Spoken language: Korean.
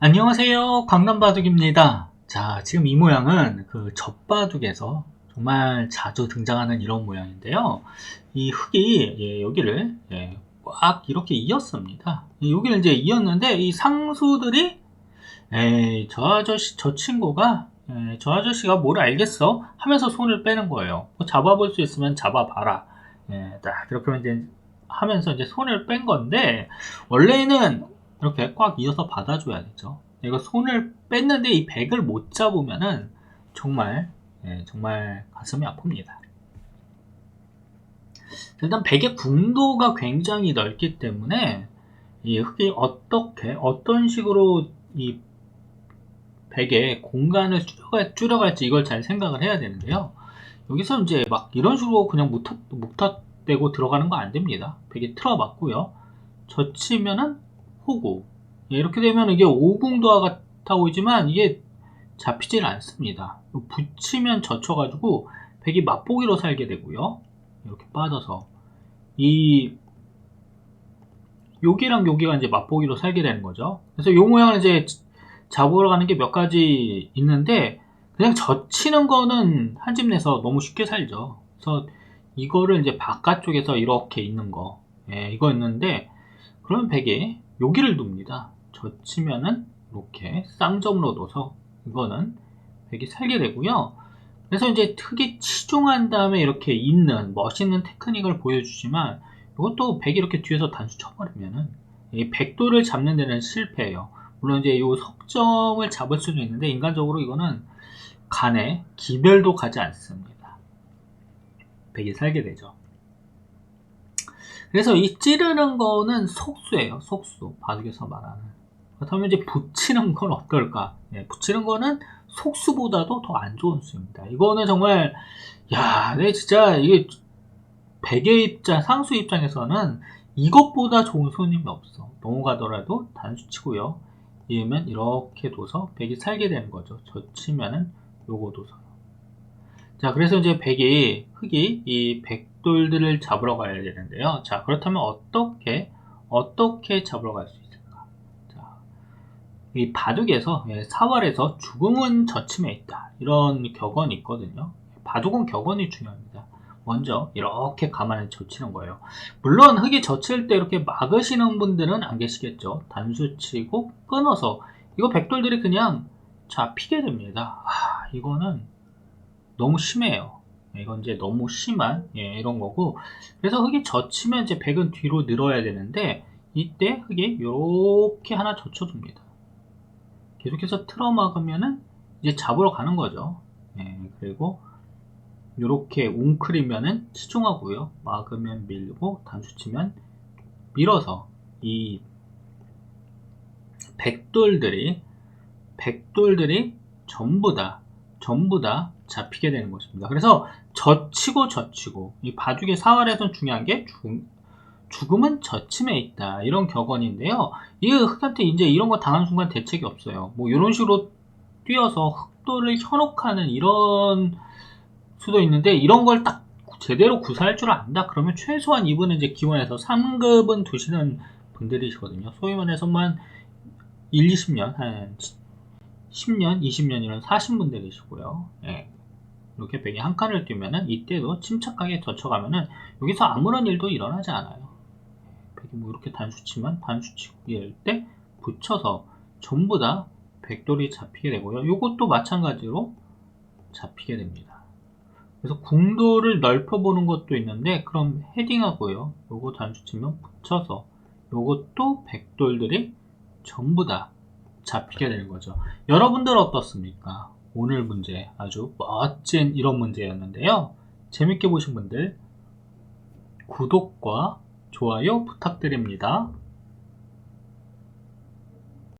안녕하세요. 강남바둑입니다. 자, 지금 이 모양은 그 젖바둑에서 정말 자주 등장하는 이런 모양인데요. 이 흙이 예, 여기를 예, 꽉 이렇게 이었습니다. 예, 여기를 이제 이었는데 이 상수들이 에이, 저 아저씨, 저 친구가 에, 저 아저씨가 뭘 알겠어? 하면서 손을 빼는 거예요. 뭐 잡아볼 수 있으면 잡아봐라. 예, 딱 이렇게 이제 하면서 이제 손을 뺀 건데 원래는 이렇게 꽉 이어서 받아줘야 되죠. 이거 손을 뺐는데 이 백을 못 잡으면은 정말 예, 정말 가슴이 아픕니다. 일단 백의 궁도가 굉장히 넓기 때문에 이 흙이 어떻게 어떤 식으로 이 백의 공간을 줄여갈, 줄여갈지 이걸 잘 생각을 해야 되는데요. 여기서 이제 막 이런 식으로 그냥 묵타, 묵타대고 들어가는 거 안 됩니다. 백이 틀어맞고요. 젖히면은 호구. 예, 이렇게 되면 이게 오궁도와 같아 보이지만 이게 잡히질 않습니다. 붙이면 젖혀가지고 백이 맛보기로 살게 되고요. 이렇게 빠져서 이 여기랑 여기가 이제 맛보기로 살게 되는 거죠. 그래서 요 모양을 이제 잡으러 가는 게 몇 가지 있는데 그냥 젖히는 거는 한 집 내서 너무 쉽게 살죠. 그래서 이거를 이제 바깥쪽에서 이렇게 있는 거, 예, 이거 있는데 그러면 백에 여기를 둡니다. 젖히면은 이렇게 쌍점으로 둬서 이거는 백이 살게 되고요. 그래서 이제 흙이 치중한 다음에 이렇게 있는 멋있는 테크닉을 보여주지만 이것도 백이 이렇게 뒤에서 단수 쳐버리면은 이 백도를 잡는 데는 실패해요. 물론 이제 이 석점을 잡을 수도 있는데 인간적으로 이거는 간에 기별도 가지 않습니다. 백이 살게 되죠. 그래서 이 찌르는 거는 속수예요. 속수. 바둑에서 말하는. 그렇다면 이제 붙이는 건 어떨까? 예, 붙이는 거는 속수보다도 더 안 좋은 수입니다. 이거는 정말 야, 내 진짜 이게 백의 입장, 상수 입장에서는 이것보다 좋은 손님이 없어. 넘어가더라도 단수 치고요. 이으면 이렇게 둬서 백이 살게 되는 거죠. 젖히면은 요거 둬서요. 자, 그래서 이제 백이, 흙이 이 백돌들을 잡으러 가야 되는데요. 자, 그렇다면 어떻게, 어떻게 잡으러 갈 수 있을까? 자, 이 바둑에서, 예, 사활에서 죽음은 젖힘에 있다. 이런 격언이 있거든요. 바둑은 격언이 중요합니다. 먼저 이렇게 가만히 젖히는 거예요. 물론 흙이 젖힐 때 이렇게 막으시는 분들은 안 계시겠죠. 단수 치고 끊어서 이거 백돌들이 그냥 잡히게 됩니다. 아, 이거는 너무 심해요. 이건 이제 너무 심한 예, 이런 거고 그래서 흙이 젖히면 이제 백은 뒤로 늘어야 되는데 이때 흙이 이렇게 하나 젖혀줍니다. 계속해서 틀어막으면은 이제 잡으러 가는 거죠. 예, 그리고 이렇게 웅크리면은 치중하고요. 막으면 밀고 단수치면 밀어서 이 백돌들이 백돌들이 전부 다 전부 다 잡히게 되는 것입니다. 그래서 젖히고 젖히고 이 바둑의 사활에선 중요한 게 죽, 죽음 은 젖힘에 있다 이런 격언인데요. 이 흑한테 이제 이런 거 당한 순간 대책이 없어요. 뭐 이런 식으로 뛰어서 흑도를 현혹하는 이런 수도 있는데 이런 걸 딱 제대로 구사할 줄 안다 그러면 최소한 이분은 이제 기원에서 3급은 두시는 분들이시거든요. 소위 말해서만 1, 20년 한 10년, 20년 이런 40분들이시고요. 예. 이렇게 백이 한 칸을 뛰면은 이때도 침착하게 젖혀가면은 여기서 아무런 일도 일어나지 않아요. 백이 뭐 이렇게 단수 치면 단수 치고 이럴 때 붙여서 전부 다 백돌이 잡히게 되고요. 이것도 마찬가지로 잡히게 됩니다. 그래서 궁도를 넓혀보는 것도 있는데 그럼 헤딩하고요. 요거 단수 치면 붙여서 요것도 백돌들이 전부 다 잡히게 되는 거죠. 여러분들 어떻습니까? 오늘 문제 아주 멋진 이런 문제였는데요. 재밌게 보신 분들 구독과 좋아요 부탁드립니다.